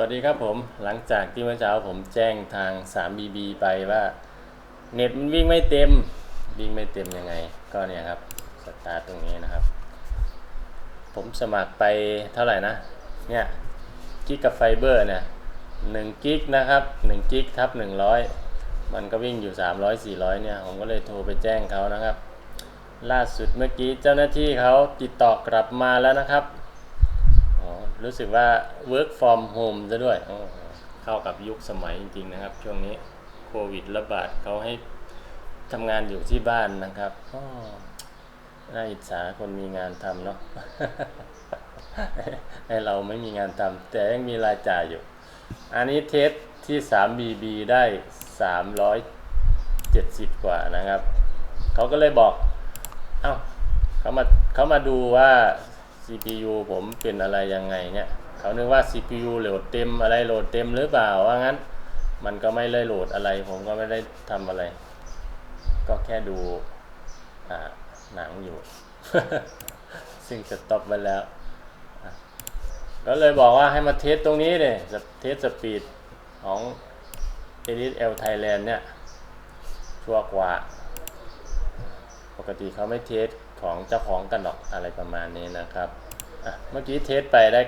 วัสดีครับผมหลังจากที่เมื่อเช้าผมแจ้งทาง 3BB ไปว่า เน็ตมันวิ่งไม่เต็ม วิ่งไม่เต็มยังไง ก็เนี่ยครับสตาร์ทตรงนี้นะครับ ผมสมัครไปเท่าไหร่นะ เนี่ยกิกกับไฟเบอร์เนี่ยหนึ่งกิกนะครับหนึ่งกิกทับหนึ่งร้อยมันก็วิ่งอยู่ 300 400 เนี่ย ผมก็เลยโทรไปแจ้งเขานะครับ ล่าสุดเมื่อกี้เจ้าหน้าที่เขาติดต่อกลับมาแล้วนะครับ รู้สึกว่า work from home ซะด้วย เข้ากับยุคสมัยจริง ๆ นะครับ ช่วงนี้โควิดระบาดเขาให้ทำงานอยู่ที่บ้านนะครับน่าอิจฉาคนมีงานทำเนาะให้เราไม่มีงานทำแต่ยังมีรายจ่ายอยู่ อันนี้เทสที่ 3BB ได้ 370 กว่านะครับ เขาก็เลยบอก เอ้าเขามาเขามาดูว่า CPU ผมเป็นอะไรยังไงเนี่ยเขานึกว่า CPU โหลดเต็มอะไรโหลดเต็มหรือเปล่าว่างั้น มันก็ไม่ได้โหลดอะไร ผมก็ไม่ได้ทำอะไร ก็แค่ดูหนังอยู่ ซึ่งสต็อปไปแล้วก็เลยบอกว่าให้มาเทสตรงนี้เลยเทสสปีดของ Elite L Thailand เนี่ย ชั่วกว่า ปกติเขาไม่เทส ของเจ้าของกันหรอกอะไรประมาณนี้นะครับเมื่อกี้เทสไปได้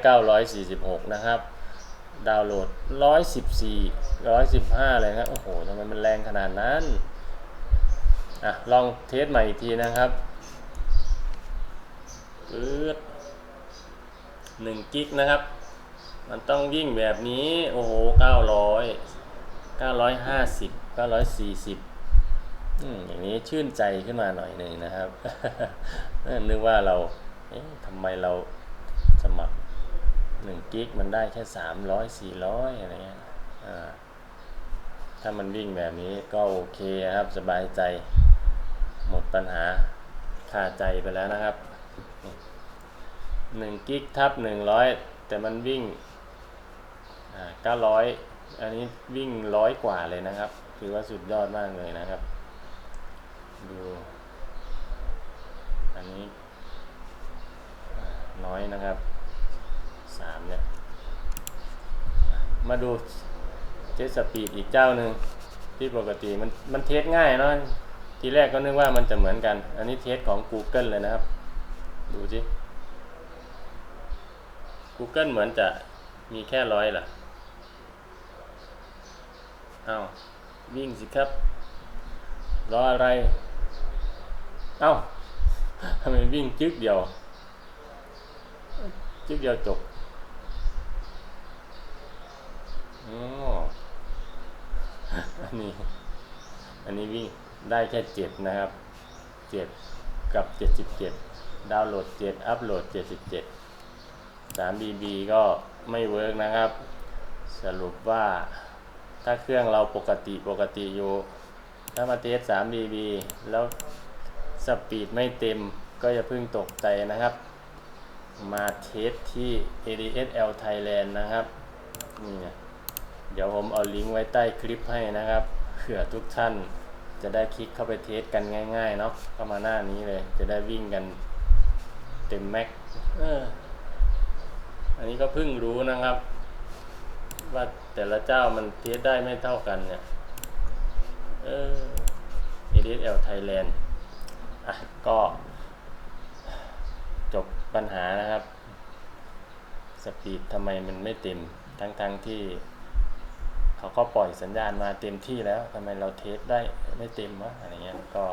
946 นะครับ ดาวน์โหลด 114 115 เลยนะโอ้โหทำไมมันแรงขนาดนั้นอะลองเทสใหม่อีกทีนะครับปื๊ด1กิกนะครับ มันต้องวิ่งแบบนี้ โอ้โห 900 950 940 อย่างนี้ชื่นใจขึ้นมาหน่อยหนึ่งนะครับนึกว่าเราเทำไมเราสมัครหนึ่งกิกมันได้แค่สามร้อยสี่ร้อยอะไรเงี้ยถ้ามันวิ่งแบบนี้ก็โอเคครับสบายใจ หมดปัญหาคาใจไปแล้วนะครับหนึ่งกิกทับหนึ่งร้อยแต่มันวิ่งเก้าร้อยอันนี้วิ่งร้อยกว่าเลยนะครับถือว่าสุดยอดมากเลยนะครับ ดู อันนี้น้อยนะครับสามเนี่ย มาดูเทสสปีดอีกเจ้าหนึ่งที่ปกติมันมันเทสง่ายเนาะทีแรกก็นึกว่ามันจะเหมือนกัน อันนี้เทสของ Google เลยนะครับ ดูสิ Google เหมือนจะมีแค่ร้อยล่ะอ้าววิ่งสิครับ รออะไร เอ้าทำไมวิ่งจึกเดียว จึกเดียวจบอ๋ออันนี้ อันนี้วิ่งได้แค่เจ็ดนะครับเจ็ดกับเจ็ดสิบเจ็ดดาวน์โหลดเจ็ดอัพโหลดเจ็ดสิบเจ็ดสามบีบีก็ไม่เวิร์กนะครับ สรุปว่าถ้าเครื่องเราปกติปกติอยู่ ถ้ามาเทสสามบีบีแล้ว สปีดไม่เต็มก็อย่าเพิ่งตกใจนะครับ มาเทสที่ ADSL Thailand นะครับ นี่เดี๋ยวผมเอาลิงก์ไว้ใต้คลิปให้นะครับเผื่อทุกท่านจะได้คลิกเข้าไปเทสกันง่ายๆเนาะเข้ามาหน้านี้เลย จะได้วิ่งกันเต็มแม็กเอออันนี้ก็เพิ่งรู้นะครับ ว่าแต่ละเจ้ามันเทสได้ไม่เท่ากันเนี่ย เออ ADSL Thailand อะก็จบปัญหานะครับ สปีดทำไมมันไม่เต็ม ทั้งๆทที่ เขาก็ปล่อยสัญญาณมาเต็มที่แล้วทำไมเราเทสได้ไม่เต็มวะอะไรเงี้ยก็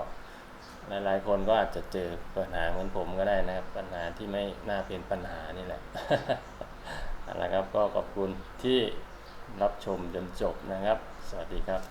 หลายๆคนก็อาจจะเจอปัญหาเหมือนผมก็ได้นะครับ ปัญหาที่ไม่น่าเป็นปัญหานี่แหละเอาละครับก็ขอบคุณที่รับชมจนจบนะครับ สวัสดีครับ